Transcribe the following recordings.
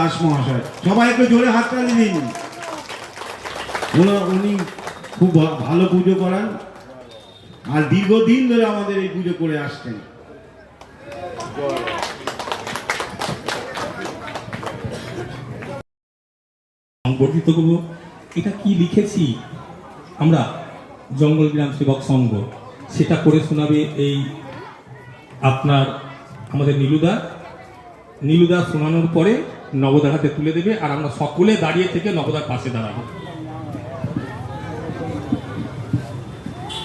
দাস মহাশয়। সবাই একটু জোরে হাততালি দিন। উনি খুব ভালো পুজো করান। আর দীর্ঘদিন ধরে আমাদের এই পুজো করে আসছেন। সংগঠিত করব। এটা কি লিখেছি? আমরা জঙ্গল গ্রাম সেবক সংঘ। সেটা করে শোনাবে এই আপনার আমাদের নীলুদা। নীলুদা শোনানোর পরে নবদার হাতে তুলে দেবে আর আমরা সকলে দাঁড়িয়ে থেকে নবদার পাশে দাঁড়াবো।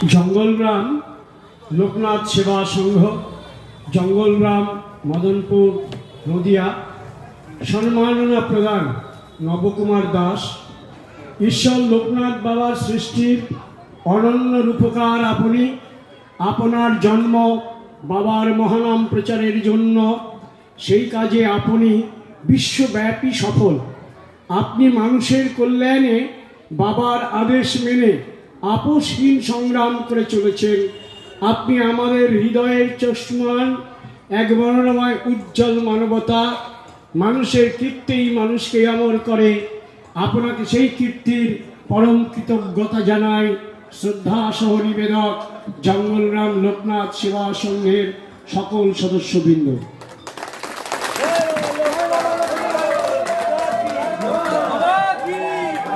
জঙ্গলগ্রাম লোকনাথ সেবা সংঘ জঙ্গলগ্রাম মদনপুর, নদিয়া, সম্মাননা প্রদান নবকুমার দাস, ঈশ্বর লোকনাথ বাবার সৃষ্টির অনন্য রূপকার আপনি, আপনার জন্ম বাবার মহানাম প্রচারের জন্য, সেই কাজে আপনি বিশ্বব্যাপী সফল। আপনি মানুষের কল্যাণে বাবার আদেশ মেনে আপোষহীন সংগ্রাম করে চলেছেন। আপনি আমাদের হৃদয়ের চশমান, এক বর্ণময় উজ্জ্বল মানবতা। মানুষের কীর্তিই মানুষকে অমর করে। আপনাকে সেই কীর্তির পরম কৃতজ্ঞতা জানাই। শ্রদ্ধা সহ নিবেদক জঙ্গলরাম লোকনাথ সেবা সংঘের সকল সদস্যবৃন্দ।